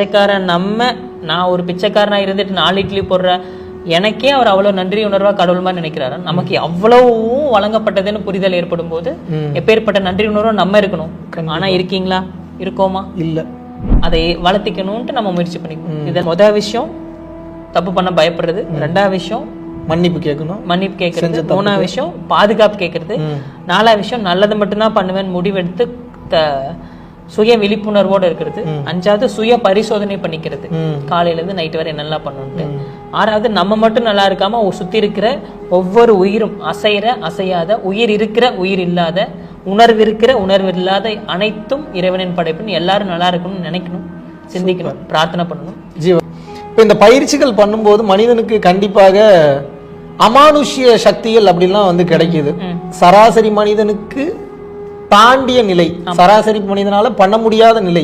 பிச்சைக்காரன் நம்ம நான் ஒரு பிச்சைக்காரனா இருந்துட்டு நாலு இட்லி போடுற எனக்கே அவர் அவ்வளவு நன்றி உணர்வா கடவுள் மாதிரி நினைக்கிறாரு. நமக்கு அவ்வளவும் வழங்கப்பட்டதுன்னு புரிதல் ஏற்படும் போது எப்பேற்பட்ட நன்றி உணர்வா நம்ம இருக்கணும். ஆனா இருக்கீங்களா? இருக்கோமா? இல்ல. அதை வளர்த்திக்கணும்ட்டு நம்ம முயற்சி பண்ணிக்கணும். இது முதல் விஷயம் தப்பு பண்ண பயப்படுறது. ரெண்டாவது விஷயம் மன்னிப்பு கேட்கணும். மன்னிப்பு கேட்கறது. மூணாவது விஷயம் பாதுகாப்பு கேட்கறது. நாலாவது விஷயம் நல்லது மட்டும்தான் பண்ணுவேன் முடிவெடுத்து சுய விழிப்புணர்வோட இருக்கிறது. அஞ்சாவது சுய பரிசோதனை பண்ணிக்கிறது. காலையில இருந்து நைட் வரை என்னெல்லாம் பண்ணணும்ட்டு ஆறாவது நம்ம மட்டும் நல்லா இருக்காம சுத்தி இருக்கிற ஒவ்வொரு உயிரும் அசைற அசையாத உயிர் இருக்கிற உயிர் இல்லாத உணர்வு இருக்கிற உணர்வு இல்லாத அனைத்தும் இறைவனின் படைப்புன்னு எல்லாரும் நல்லா இருக்கணும்னு நினைக்கணும் சிந்திக்கணும் பிரார்த்தனை பண்ணணும். ஜீவ இப்போ இந்த பயிற்சிகள் பண்ணும்போது மனிதனுக்கு கண்டிப்பாக அமானுஷ்ய சக்திகள் அப்படிலாம் வந்து கிடைக்குது. சராசரி மனிதனுக்கு தாண்டிய நிலை சராசரி மனிதனால பண்ண முடியாத நிலை.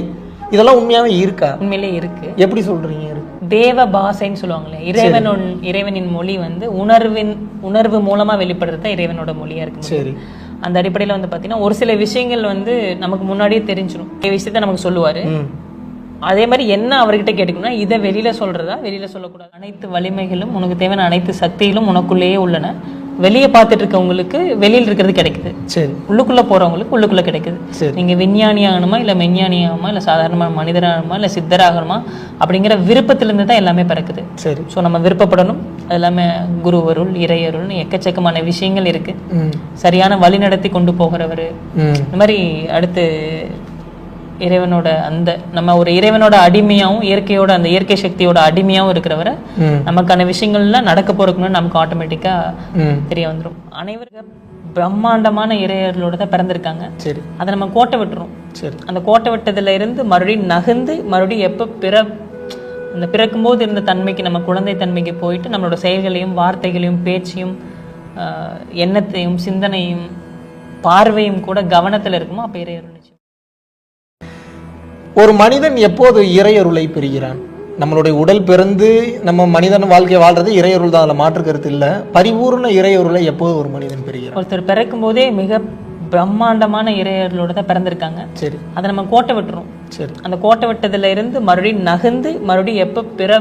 இதெல்லாம் உண்மையாவே இருக்கா? உண்மையிலே இருக்கு. எப்படி சொல்றீங்க? தேவ பாசைன்னு சொல்லுவாங்களே இறைவன் இறைவனின் மொழி வந்து உணர்வின் உணர்வு மூலமா வெளிப்படுறது தான் இறைவனோட மொழியா இருக்கு. சரி. அந்த அடிப்படையில வந்து பாத்தீங்கன்னா ஒரு சில விஷயங்கள் வந்து நமக்கு முன்னாடியே தெரிஞ்சிடும் விஷயத்த நமக்கு சொல்லுவாரு. அதே மாதிரி என்ன அவர்கிட்ட கேட்டுக்கணும்னா இதை வெளியில சொல்றதா வெளியில சொல்லக்கூடாது. அனைத்து வலிமைகளும் உனக்கு தேவையான அனைத்து சக்திகளும் உனக்குள்ளேயே உள்ளன. வெளியே பார்த்துட்டு இருக்கவங்களுக்கு வெளியில் இருக்கிறது கிடைக்குது. சரி. உள்ளுக்குள்ள போறவங்களுக்கு உள்ளுக்குள்ள கிடைக்குது. சரி. நீங்க விஞ்ஞானி ஆகணுமா இல்ல மெஞ்ஞானி ஆகணுமா இல்ல சாதாரண மனிதராகணுமா இல்ல சித்தராகணுமா அப்படிங்கிற விருப்பத்திலிருந்து தான் எல்லாமே பிறக்குது. சரி. ஸோ நம்ம விருப்பப்படணும். அது எல்லாமே குருவருள் இறையருள்னு எக்கச்சக்கமான விஷயங்கள் இருக்கு. ம். சரியான வழி நடத்தி கொண்டு போகிறவர். இந்த மாதிரி அடுத்து இறைவனோட அந்த நம்ம ஒரு இறைவனோட அடிமையாவும் இயற்கையோட அந்த இயற்கை சக்தியோட அடிமையாவும் இருக்கிறவரை நமக்கான விஷயங்கள்லாம் நடக்க போறதுக்குன்னு நமக்கு ஆட்டோமேட்டிக்கா தெரிய வந்துரும். அனைவருக்கும் பிரம்மாண்டமான இறையர்களோட தான் பிறந்திருக்காங்க. சரி. அதை நம்ம கோட்டை விட்டுரும் சரி. அந்த கோட்டை விட்டதுல இருந்து மறுபடியும் நகர்ந்து மறுபடியும் எப்போ பிற அந்த பிறக்கும்போது இருந்த தன்மைக்கு நம்ம குழந்தை தன்மைக்கு போயிட்டு நம்மளோட செயல்களையும் வார்த்தைகளையும் பேச்சையும் எண்ணத்தையும் சிந்தனையும் பார்வையும் கூட கவனத்துல இருக்குமோ அப்போ நிச்சயம். ஒரு மனிதன் எப்போது இறையருளை பெறுகிறான்? நம்மளுடைய உடல் பிறந்து நம்ம மனிதன் வாழ்க்கை வாழ்றது இறையருள் தான் அதில் மாற்று கருத்து இல்லை. பரிபூர்ண இறையருளை எப்போது ஒரு மனிதன் பெறுகிறான்? ஒருத்தர் பிறக்கும் போதே மிக பிரம்மாண்டமான இறையர்களோட தான் பிறந்திருக்காங்க. சரி. அதை நம்ம கோட்டை விட்டுரும் சரி. அந்த கோட்டை விட்டதுல இருந்து மறுபடியும் நகர்ந்து மறுபடியும் எப்போ பிற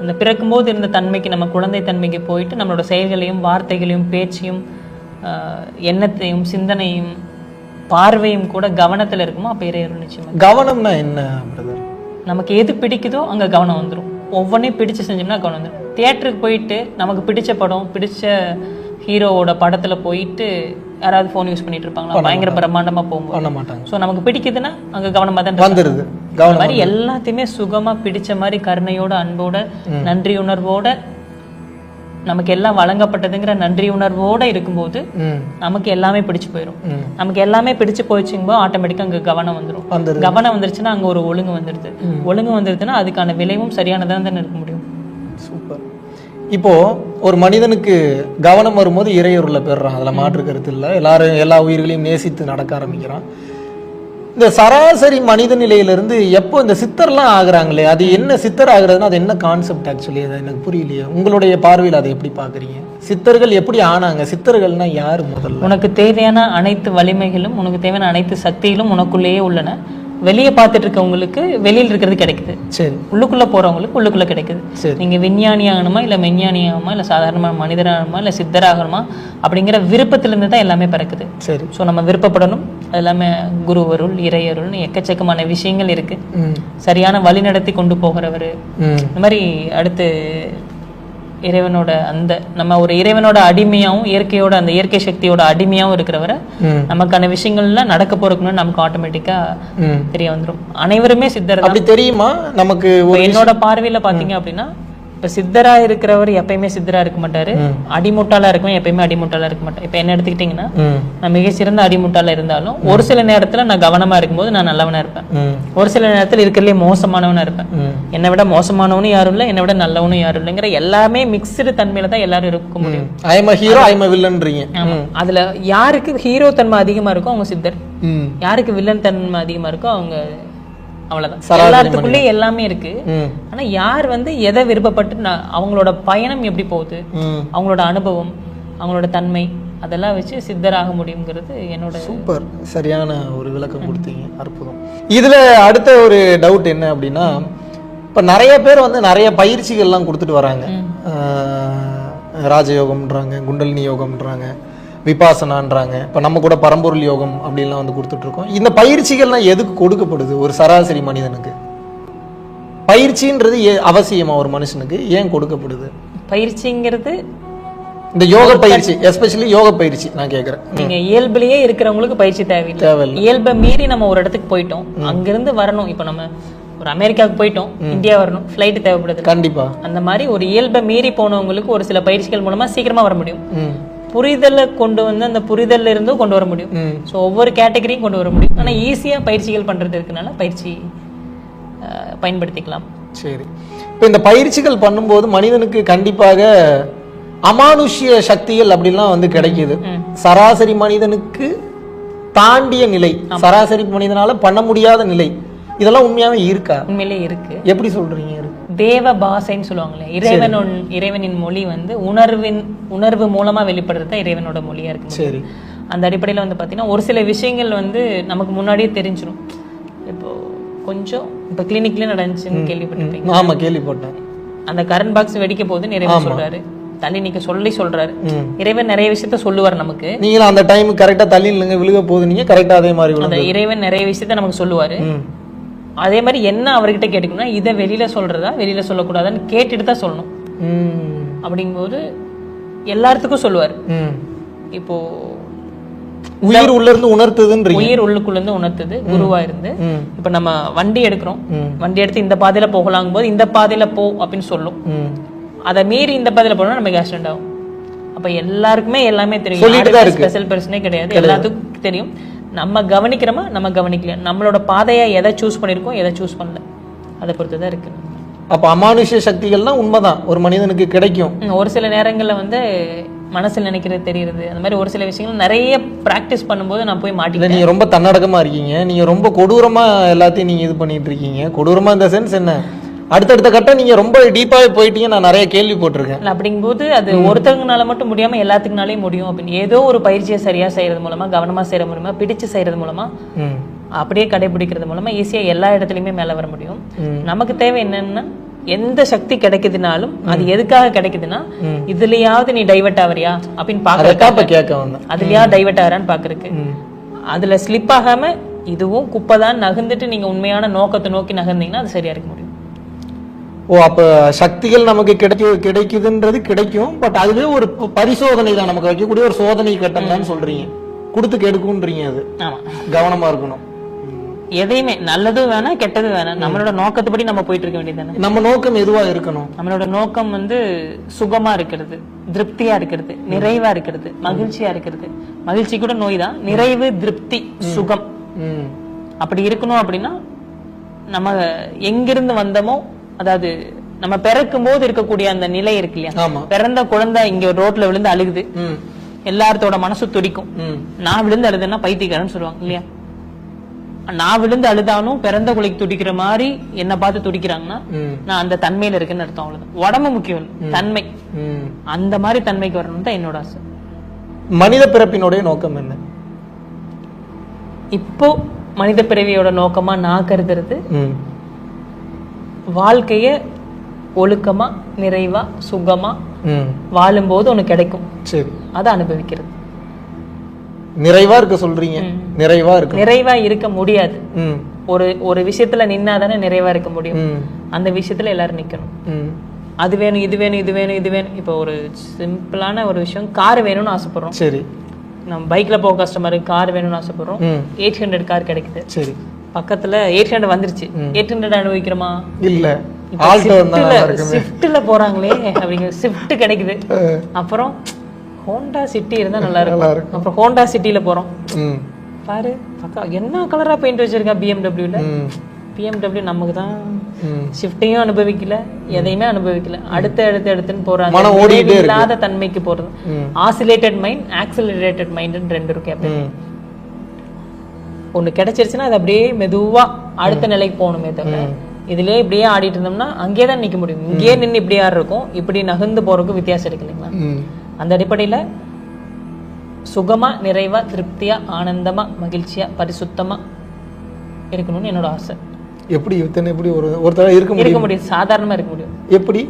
அந்த பிறக்கும்போது இருந்த தன்மைக்கு நம்ம குழந்தை தன்மைக்கு போயிட்டு நம்மளோட செயல்களையும் வார்த்தைகளையும் பேச்சையும் எண்ணத்தையும் சிந்தனையும் பார்வையும் கூட கவனத்துல இருக்குமோ அப்போ இறையருள் நிச்சயமா கவனம்னா என்ன பிரதர் நமக்கு எது பிடிக்குதோ அங்க கவனம் வந்துடும் ஒவ்வொன்றையும் பிடிச்சு செஞ்சோம்னா கவனம் வந்துடும் தியேட்டருக்கு போயிட்டு நமக்கு பிடிச்ச படம் பிடிச்ச ஹீரோவோட படத்துல போயிட்டு யாராவது ஃபோன் யூஸ் பண்ணிட்டு இருப்பாங்களா? பயங்கர பிரம்மாண்டமா போகும்போது. பண்ண மாட்டாங்க. ஸோ நமக்கு பிடிக்குதுன்னா அங்க கவனமா தான். வந்துடுது மாதிரி எல்லாத்தையுமே சுகமா பிடிச்ச மாதிரி கருணையோட அன்போட நன்றி உணர்வோட நமக்கு எல்லாம் வழங்கப்பட்டதுங்கிற நன்றி உணர்வோட இருக்கும்போது நமக்கு எல்லாமே பிடிச்சு போயிடும் நமக்கு எல்லாமே பிடிச்சு போயிடுச்சுங்கும்போது ஆட்டோமேட்டிக்கா அங்க கவனம் வந்துடும் கவனம் வந்துருச்சுன்னா அங்க ஒரு ஒழுங்கு வந்துடுது ஒழுங்கு வந்துருதுன்னா அதுக்கான விளைவும் சரியானதாக தானே இருக்க முடியும். சூப்பர். இப்போ ஒரு மனிதனுக்கு கவனம் வரும்போது இறையருளை பெறுறான். அதில் மாற்று கருத்து இல்லை. எல்லாரும் எல்லா உயிர்களையும் நேசித்து நடக்க ஆரம்பிக்கிறான். இந்த சராசரி மனித நிலையிலிருந்து எப்போ இந்த சித்தர்லாம் ஆகுறாங்களே? அது என்ன சித்தர் ஆகுறதுன்னா அது என்ன கான்செப்ட் ஆக்சுவலி அது எனக்கு புரியலையே. உங்களுடைய பார்வையில் அதை எப்படி பார்க்குறீங்க? சித்தர்கள் எப்படி ஆனாங்க? சித்தர்கள்னா யார் முதல்ல? உனக்கு தேவையான அனைத்து வலிமைகளும் உனக்கு தேவையான அனைத்து சக்திகளும் உனக்குள்ளேயே உள்ளன. வெளியே பார்த்துட்டு இருக்கவங்களுக்கு வெளியில் இருக்கிறது கிடைக்குது. சரி. உள்ளுக்குள்ள போறவங்களுக்கு உள்ளுக்குள்ள கிடைக்குது. சரி. நீங்க விஞ்ஞானி ஆகணுமா இல்ல மெஞ்ஞானி ஆகணுமா இல்ல சாதாரண மனிதராகணுமா இல்ல சித்தராகணுமா அப்படிங்கிற விருப்பத்திலிருந்து தான் எல்லாமே பிறக்குது. சரி. ஸோ நம்ம விருப்பப்படணும் அது எல்லாமே குருவருள் இறையருள்னு எக்கச்சக்கமான விஷயங்கள் இருக்கு. சரியான வழி நடத்தி கொண்டு போகிறவர். இந்த மாதிரி அடுத்து இறைவனோட அந்த நம்ம ஒரு இறைவனோட அடிமையாவும் இயற்கையோட அந்த இயற்கை சக்தியோட அடிமையாவும் இருக்கிறவரை நமக்கான விஷயங்கள்லாம் நடக்க போறதுக்குன்னு நமக்கு ஆட்டோமேட்டிக்கா தெரிய வந்துடும் அனைவருமே சித்தர் அப்படி தெரியுமா? நமக்கு என்னோட பார்வையில பாத்தீங்க அப்படின்னா இப்ப சித்தரா இருக்கிறவர் எப்பயுமே சித்தரா இருக்க மாட்டாரு. அடிமுட்டாளா இருக்கவன் எப்பயுமே அடிமுட்டாளா இருக்க மாட்டார் இப்ப என்ன எடுத்துக்கிட்டீங்கன்னா நான் மிக சிறந்த அடிமுட்டாளா இருந்தாலும் ஒரு சில நேரத்துல நான் கவனமா இருக்கும்போது நான் நல்லவனா இருப்பேன். ஒரு சில நேரத்துல இருக்கிறதுலே மோசமானவனா இருப்பேன். என்னை விட மோசமானவனும் யாரும் இல்லை என்னை விட நல்லவனும் யாரும் இல்லைங்கிற எல்லாமே மிக்சடு தன்மையில தான் எல்லாரும் இருக்க முடியும். ஐம் ஹீரோ ஐம் வில்லன்றீங்க அதுல யாருக்கு ஹீரோ தன்மை அதிகமா இருக்கோ அவங்க சித்தர். யாருக்கு வில்லன் தன்மை அதிகமா இருக்கோ அவங்க அவ்வளவுதான். எல்லாத்துக்குள்ளேயும் எல்லாமே இருக்கு. ஆனா யார் வந்து எதை விருப்பப்பட்டு அவங்களோட பயணம் எப்படி போகுது? அவங்களோட அனுபவம் அவங்களோட தன்மை அதெல்லாம் வச்சு சித்தராக முடியுங்கிறது என்னோட சூப்பர். சரியான ஒரு விளக்கம் கொடுத்தீங்க. அற்புதம். இதுல அடுத்த ஒரு டவுட் என்ன அப்படின்னா இப்ப நிறைய பேர் வந்து நிறைய பயிற்சிகள்லாம் கொடுத்துட்டு வராங்க. ராஜயோகம்ன்றாங்க குண்டலினி யோகம்ன்றாங்க. விபாசனான்றாங்க. இப்ப நம்ம கூட பரம்பொருள் யோகம் அப்படின்லாம் வந்து கொடுத்துட்டு இருக்கோம் இந்த பயிற்சிகள்லாம் எதுக்கு கொடுக்கப்படுது ஒரு சராசரி மனிதனுக்கு? பயிற்சின்றது ஏ- அவசியமா ஒரு மனுஷனுக்கு? ஏன் கொடுக்கப்படுது? பயிற்சிங்கிறது இந்த யோக பயிற்சி எஸ்பெஷலி யோக பயிற்சி நான் கேக்குறேன். நீங்க இயல்புலயே இருக்கிறவங்களுக்கு பயிற்சி தேவையில்லை. இயல்பை மீறி நம்ம ஒரு இடத்துக்கு போயிட்டோம். அங்கிருந்து வரணும். இப்போ நம்ம ஒரு அமெரிக்காவுக்கு போயிட்டோம். இந்தியா வரணும். ஃப்ளைட் தேவைப்படுது. கண்டிப்பா. அந்த மாதிரி ஒரு இயல்பை மீறி போனவங்களுக்கு ஒரு சில பயிற்சிகள் மூலமா சீக்கிரமா வர முடியும். புரிதலை கொண்டு வந்து அந்த புரிதல்ல இருந்தும் கொண்டு வர முடியும். ஸோ ஒவ்வொரு கேட்டகரியும் கொண்டு வர முடியும். ஆனா ஈஸியா பயிற்சிகள் பண்றது இருக்கனால பயிற்சி பயன்படுத்திக்கலாம். சரி. இப்போ இந்த பயிற்சிகள் பண்ணும்போது மனிதனுக்கு கண்டிப்பாக அமானுஷ்ய சக்திகள் அப்படிலாம் வந்து கிடைக்குது. சராசரி மனிதனுக்கு தாண்டிய நிலை சராசரி மனிதனால பண்ண முடியாத நிலை இதெல்லாம் உண்மையாவே இருக்கா? உண்மையிலே இருக்கு. எப்படி சொல்றீங்க? தேவ பாசைன்னு சொல்லுவாங்களே இறைவனோட இறைவனின் மொழி வந்து உணர்வின் உணர்வு மூலமா வெளிப்படுறது தான் இறைவனோட மொழியா இருக்கு சரி. அந்த அடிப்படையில் வந்து பார்த்தீங்கன்னா ஒரு சில விஷயங்கள் வந்து நமக்கு முன்னாடியே தெரிஞ்சிடும் இப்போ கொஞ்சம் இப்போ கிளினிக்லேயே நடந்துச்சுன்னு கேள்விப்பட்டிருப்பீங்க. ஆமா கேள்விப்பட்டேன். அந்த கரண்ட் பாக்ஸ் வெடிக்க போகுதுன்னு இறைவன் சொல்றாரு. தள்ளி நிக்க சொல்லி சொல்றாரு. இறைவன் நிறைய விஷயத்த சொல்லுவார் நமக்கு. நீங்களும் அந்த டைம் கரெக்டா தள்ளி இல்லைங்க விழுக போகுது நீங்க கரெக்டா அதே மாதிரி அந்த இறைவன் நிறைய விஷயத்த நமக்கு சொல்லுவாரு. அதே மாதிரி என்ன அவர்கிட்ட கேட்டுக்கணும்னா இதை வெளியில சொல்றதா வெளியில சொல்லக்கூடாதான்னு கேட்டுட்டு தான் சொல்லணும். அப்படிங்கும்போது எல்லாத்துக்கும் சொல்லுவார். இப்போ உயிர் உள்ள இருந்து உணர்த்துதுன்றீங்க. உயிர் உள்ளுக்குள்ள இருந்து உணர்த்துது குருவா இருந்து இப்ப நம்ம வண்டி எடுக்கிறோம். வண்டி எடுத்து இந்த பாதையில போகலாங்கும் போது இந்த பாதையில போ அப்படின்னு சொல்லும். அதை மீறி இந்த பாதையில போனா நமக்கு ஆக்சிடென்ட் ஆகும். அப்ப எல்லாருக்குமே எல்லாமே தெரியும். ஸ்பெஷல் பர்சனே கிடையாது. எல்லாத்துக்கும் தெரியும். நம்ம கவனிக்கிறோமா? நம்ம கவனிக்கலையா? நம்மளோட பாதையை எதை சூஸ் பண்ணிருக்கோம் எதை சூஸ் பண்ணல? அதை பொறுத்து தான் இருக்கு. அப்ப அமானுஷ்ய சக்திகள்லாம் உண்மைதான். ஒரு மனிதனுக்கு கிடைக்கும். ஒரு சில நேரங்கள்ல வந்து மனசுல நினைக்கிறது தெரியுது அந்த மாதிரி ஒரு சில விஷயங்கள் நிறைய பிராக்டிஸ் பண்ணும்போது நான் போய் இல்ல மாட்டிக்கிட்டேன். நீங்க ரொம்ப தன்னடக்கமா இருக்கீங்க. நீங்க ரொம்ப கொடூரமா எல்லாத்தையும் நீங்க இது பண்ணிட்டு இருக்கீங்க. கொடூரமா இந்த சென்ஸ் என்ன? அடுத்தடுத்த கட்டம் நீங்க ரொம்ப டீப்பாவே போயிட்டீங்க நான் நிறைய கேள்வி போட்டிருக்கேன். இல்ல, அப்படிங்கும்போது அது ஒருத்தவங்கனால மட்டும் முடியாம எல்லாத்துக்குனாலே முடியும் அப்படின்னு. ஏதோ ஒரு பயிற்சியை சரியா செய்யறது மூலமா கவனமா செய்யறது மூலமா பிடிச்சு செய்யறது மூலமா அப்படியே கடைபிடிக்கிறது மூலமா ஈஸியா எல்லா இடத்துலயுமே மேல வர முடியும். நமக்கு தேவை என்னன்னா எந்த சக்தி கிடைக்குதுனாலும் அது எதுக்காக கிடைக்குதுன்னா. இதுலயாவது நீ டைவர்ட் ஆவறியா அப்படின்னு பாக்குறது அதைத்தான் இப்ப கேட்க வந்தேன். அதுலயாவது டைவர்ட் ஆகிறான்னு பாக்குறதுக்கு அதுல ஸ்லிப் ஆகாம இதுவும் குப்பை தான் நகர்ந்துட்டு நீங்க உண்மையான நோக்கத்தை நோக்கி நகர்ந்தீங்கன்னா அது சரியா இருக்க முடியும். ஓ அப்ப சக்திகள் நமக்கு கிடைக்க கிடைக்குதுன்றது கிடைக்கும் பட் அதுவே ஒரு பரிசோதனை தான் நமக்கு வைக்கக்கூடிய ஒரு சோதனை கட்டம் தான் சொல்றீங்க. கொடுத்து கெடுக்கும்ன்றீங்க அது. கவனமா இருக்கணும். எதையுமே நல்லதும் வேணாம் கெட்டதும் வேணாம் நம்மளோட நோக்கத்துப்படி நம்ம போயிட்டு இருக்க வேண்டியதானே நம்ம நோக்கம் எதுவா இருக்கணும்? நம்மளோட நோக்கம் வந்து சுகமா இருக்கிறது திருப்தியா இருக்கிறது நிறைவா இருக்கிறது மகிழ்ச்சியா இருக்கிறது. மகிழ்ச்சி கூட நோய் தான் நிறைவு திருப்தி சுகம். அப்படி இருக்கணும் அப்படின்னா நம்ம எங்கிருந்து வந்தோமோ அதாவது நம்ம பிறக்கும் போது இருக்கக்கூடிய அந்த நிலை இருக்கு இல்லையா? பிறந்த குழந்தை இங்க ரோட்ல விழுந்து அழுகுது. ம். எல்லாத்தோட மனசு துடிக்கும். நான் விழுந்து அழுதுன்னா பைத்தியக்காரன்னு சொல்லுவாங்க இல்லையா? நான் விழுந்து அழுதாலும் பிறந்த குழிக்கு துடிக்கிற மாதிரி என்ன பார்த்து துடிக்கிறாங்கன்னா நான் அந்த தன்மையில இருக்குன்னு அர்த்தம் அவ்வளவுதான். உடம்பு முக்கியம் தன்மை. அந்த மாதிரி தன்மைக்கு வரணும் தான் என்னோட ஆசை. மனித பிறப்பினுடைய நோக்கம் என்ன? இப்போ மனித பிறவியோட நோக்கமா நான் கருதுறது வாழ்க்கைய ஒழுக்கமா நிறைவா சுகமா ம். வாழும்போது உனக்கு கிடைக்கும். சரி. அதை அனுபவிக்கிறது. நிறைவா இருக்க சொல்றீங்க. நிறைவா இருக்கு நிறைவா இருக்க முடியாது. ஒரு ஒரு விஷயத்துல நின்னாதானே நிறைவா இருக்க முடியும். அந்த விஷயத்துல எல்லாரும் நிக்கணும். அது வேணும் இது வேணும் இது வேணும் இது வேணும். இப்போ ஒரு சிம்பிளான ஒரு விஷயம் கார் வேணும்னு ஆசைப்படுறோம். சரி. நம்ம பைக்ல போக கஸ்டமர் கார் வேணும்னு ஆசைப்படுறோம். எயிட் ஹண்ட்ரட் கார் கிடைக்குது. சரி. பக்கத்துல எயிட் ஹண்ட்ரட் வந்துருச்சு. எயிட் ஹண்ட்ரட் அனுபவிக்கிறோமா? இல்ல. ஸ்விஃப்ட்ல போறாங்களே அப்படிங்கிற ஸ்விஃப்ட் கிடைக்குது. அப்புறம் ஹோண்டா சிட்டி இருந்தா நல்லா இருக்கும். அப்புறம் ஹோண்டா சிட்டில போறோம். பாரு பக்கா என்ன கலரா பெயிண்ட் வச்சிருக்கா பிஎம்டபிள்யூல பிஎம்டபிள்யூ நமக்கு தான் ஷிஃப்டையும் அனுபவிக்கல எதையுமே அனுபவிக்கல. அடுத்து அடுத்து அடுத்துன்னு போறாங்க. இல்லாத தன்மைக்கு போறது. ஆசிலேட்டட் மைண்ட் ஆக்சிலரேட்டட் மைண்ட் ரெண்டு இருக்கு. அப்படி ஒண்ணு கிடைச்சிருச்சுன்னா அது அப்படியே மெதுவா அடுத்த நிலைக்கு போகணுமே தவிர இதுலயே இப்படியே ஆடிட்டு இருந்தோம்னா அங்கேயே தான் நிக்க முடியும். இங்கேயே நின்னு இப்படி இருக்கும் இப்படி நகர்ந்து போறதுக்கும் வித்தியாசம் இருக்கு இல்லைங்களா? அந்த அடிப்படையில சுகமா நிறைவா திருப்தியா ஆனந்தமா மகிழ்ச்சியா பரிசுத்தமா இருக்கணும்னு என்னோட ஆசை. எப்படி? இத்தனை எப்படி ஒரு ஒருத்தர இருக்க முடியும்? இருக்க முடியும். சாதாரணமா இருக்க முடியும். எப்படி?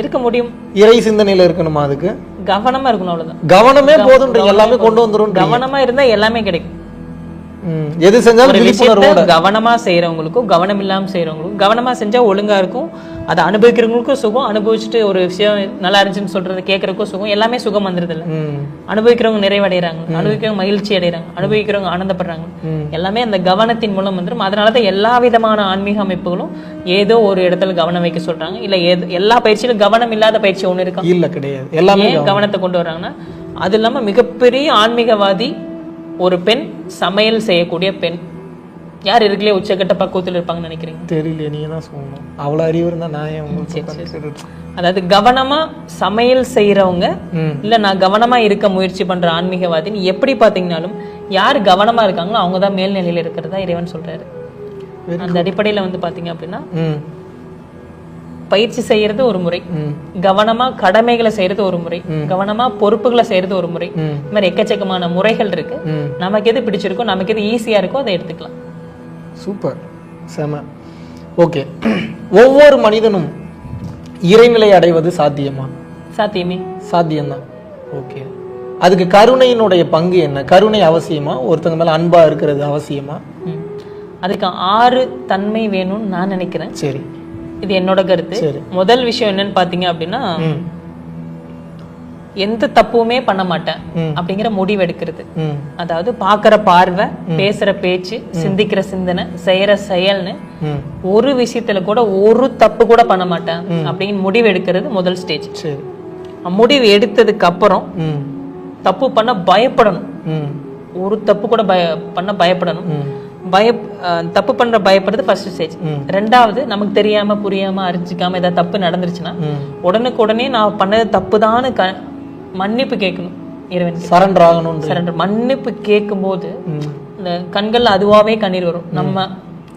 இருக்க முடியும். இறை சிந்தனையில இருக்கணுமா அதுக்கு? கவனமா இருக்கணும் அவ்வளவுதான். கவனமே போதும் எல்லாமே கொண்டு வந்துரும் கவனமா இருந்தா எல்லாமே கிடைக்கும். எது செஞ்சாலும் விழிப்புணர்வோட கவனமா செய்யறவங்களுக்கும் கவனம் இல்லாம செய்யறவங்களுக்கும் கவனமா செஞ்சா ஒழுங்கா இருக்கும். அதை அனுபவிக்கிறவங்களுக்கும் சுகம் அனுபவிச்சுட்டு ஒரு விஷயம் நல்லா இருந்துச்சுன்னு சொல்றது கேட்கறதுக்கும் சுகம் எல்லாமே சுகம் வந்துருது இல்ல. அனுபவிக்கிறவங்க நிறைவடைறாங்க. அனுபவிக்கிறவங்க மகிழ்ச்சி அடைறாங்க. அனுபவிக்கிறவங்க ஆனந்தப்படுறாங்க. எல்லாமே அந்த கவனத்தின் மூலம் வந்துரும். அதனாலதான் எல்லா விதமான ஆன்மீக அமைப்புகளும் ஏதோ ஒரு இடத்துல கவனம் வைக்க சொல்றாங்க. இல்ல எல்லா பயிற்சியிலும் கவனம் இல்லாத பயிற்சி ஒண்ணு இருக்கா? இல்ல கிடையாது. எல்லாமே கவனத்தை கொண்டு வர்றாங்கன்னா அது இல்லாம மிகப்பெரிய ஆன்மீகவாதி ஒரு பெண் சமையல் செய்யக்கூடிய பெண். யார் இருக்கலையே உச்சக்கட்ட பக்குவத்தில் இருப்பாங்கன்னு நினைக்கிறீங்க? தெரியல நீங்க தான் சொல்லணும். அவ்வளவு அறிவு இருந்தா நான் ஏன் உங்களுக்கு அதாவது கவனமா சமையல் செய்யறவங்க. இல்ல நான் கவனமா இருக்க முயற்சி பண்ற ஆன்மீகவாதின்னு எப்படி பாத்தீங்கன்னாலும் யார் கவனமா இருக்காங்களோ அவங்க தான் மேல்நிலையில இருக்கிறதா இறைவன் சொல்றாரு. அந்த அடிப்படையில வந்து பாத்தீங்க அப்படின்னா. பயிற்சி செய்யறது ஒரு முறை. கவனமா கடமைகளை செய்யறது ஒரு முறை. கவனமா பொறுப்புகளை செய்யறது ஒரு முறை. இந்த மாதிரி எக்கச்சக்கமான முறைகள் இருக்கு. நமக்கு எது பிடிச்சிருக்கோ நமக்கு எது ஈஸியா இருக்கோ அதை எடுத்துக்கலாம். சூப்பர். செம. ஓகே. ஒவ்வொரு மனிதனும் இறைநிலை அடைவது சாத்தியமா? சாத்தியமே. சாத்தியம்தான். ஓகே. அதுக்கு கருணையினுடைய பங்கு என்ன? கருணை அவசியமா? ஒருத்தங்க மேல அன்பா இருக்கிறது அவசியமா. அதுக்கு ஆறு தன்மை வேணும்னு நான் நினைக்கிறேன். சரி. இது என்னோட கருத்து. முதல் விஷயம் என்னன்னு பாத்தீங்க அப்படின்னா எந்த தப்புமே பண்ண மாட்டேன். அப்படிங்கிற முடிவு எடுக்கிறது. அதாவது பாக்குற பார்வை பேசுற பேச்சு சிந்திக்கிற சிந்தனை செய்யற செயல்னு ஒரு விஷயத்துல கூட ஒரு தப்பு கூட பண்ண மாட்டேன் அப்படின்னு முடிவு எடுக்கிறது முதல் ஸ்டேஜ் முடிவு எடுத்ததுக்கு அப்புறம் தப்பு பண்ண பயப்படணும். ஒரு தப்பு கூட பய பண்ண பயப்படணும். பய தப்பு பண்ற பயப்படுறது ஃபர்ஸ்ட் ஸ்டேஜ். ரெண்டாவது நமக்கு தெரியாம புரியாம அறிஞ்சிக்காம ஏதாவது தப்பு நடந்துருச்சுன்னா உடனுக்கு உடனே நான் பண்ணது தப்புதான்னு க மன்னிப்பு கேட்கணும் இறைவன் சரண்டர் ஆகணும் சரண்டர் மன்னிப்பு கேட்கும்போது இந்த கண்கள்ல அதுவாவே கண்ணீர் வரும். நம்ம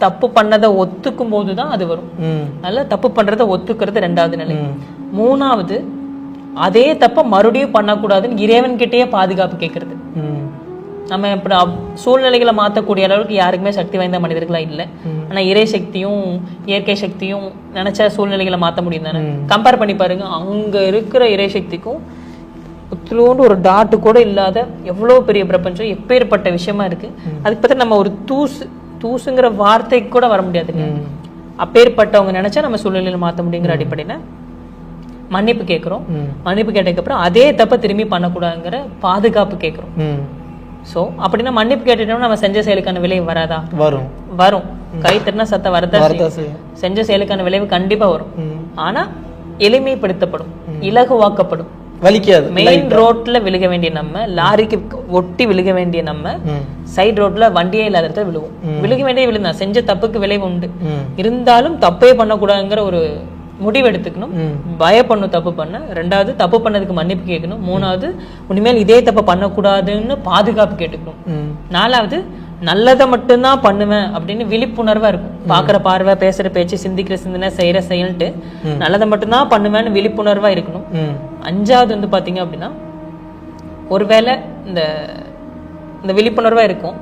தப்பு பண்ணதை ஒத்துக்கும் போது தான் அது வரும். அதனால தப்பு பண்றதை ஒத்துக்கிறது ரெண்டாவது நிலை. மூணாவது அதே தப்ப மறுபடியும் பண்ணக்கூடாதுன்னு இறைவன் கிட்டயே பாதுகாப்பு கேட்கறது. நம்ம இப்ப அப்- சூழ்நிலைகளை மாற்றக்கூடிய அளவுக்கு யாருக்குமே சக்தி வாய்ந்த மனிதர்களா இல்லை. ஆனா இறை சக்தியும் இயற்கை சக்தியும் நினைச்ச சூழ்நிலைகளை மாற்ற முடியும் தானே? கம்பேர் பண்ணி பாருங்க அங்க இருக்கிற இறை சக்திக்கும் உத்திரோண்டு ஒரு டாட்டு கூட இல்லாத எவ்வளவு பெரிய பிரபஞ்சம் எப்பேற்பட்ட விஷயமா இருக்கு. அதுக்கு பத்தி நம்ம ஒரு தூசு தூசுங்கிற வார்த்தைக்கு கூட வர முடியாதுங்க ம். அப்பேற்பட்டவங்க நினைச்சா நம்ம சூழ்நிலையில மாற்ற முடியுங்கிற அடிப்படையில மன்னிப்பு கேட்குறோம். மன்னிப்பு கேட்டதுக்கப்புறம் அதே தப்பை திரும்பி பண்ணக்கூடாதுங்கிற பாதுகாப்பு கேட்குறோம் ஸோ அப்படின்னா மன்னிப்பு கேட்டுட்டோம்னா நம்ம செஞ்ச செயலுக்கான விளைவு வராதா? வரும். வரும். கை தட்டினா சத்த வரதா செஞ்ச செயலுக்கான விளைவு கண்டிப்பா வரும். ஆனா எளிமைப்படுத்தப்படும். இலகுவாக்கப்படும். வலிக்காது. மெயின் ரோட்ல விழுக வேண்டிய நம்ம லாரிக்கு ஒட்டி விழுக வேண்டிய நம்ம சைடு ரோட்ல வண்டியே இல்லாத இடத்துல விழுவோம். விழுக வேண்டிய விழுந்தா செஞ்ச தப்புக்கு விளைவு உண்டு. இருந்தாலும் தப்பே பண்ணக்கூடாதுங்கிற ஒரு முடிவு எடுத்துக்கணும் ம். பயப்படணும் தப்பு பண்ண. ரெண்டாவது தப்பு பண்ணதுக்கு மன்னிப்பு கேட்கணும். மூணாவது இனிமேல் இதே தப்பை பண்ணக்கூடாதுன்னு பாதுகாப்பு கேட்டுக்கணும். நாலாவது நல்லதை மட்டும்தான் பண்ணுவேன் அப்படின்னு விழிப்புணர்வா இருக்கும். பாக்குற பார்வை பேசுற பேச்சு சிந்திக்கிற சிந்தனை செய்யற செயல்ட்டு நல்லதை மட்டும்தான் பண்ணுவேன்னு விழிப்புணர்வா இருக்கணும். அஞ்சாவது வந்து பாத்தீங்க அப்படின்னா ஒருவேளை இந்த இந்த விழிப்புணர்வா இருக்கும்.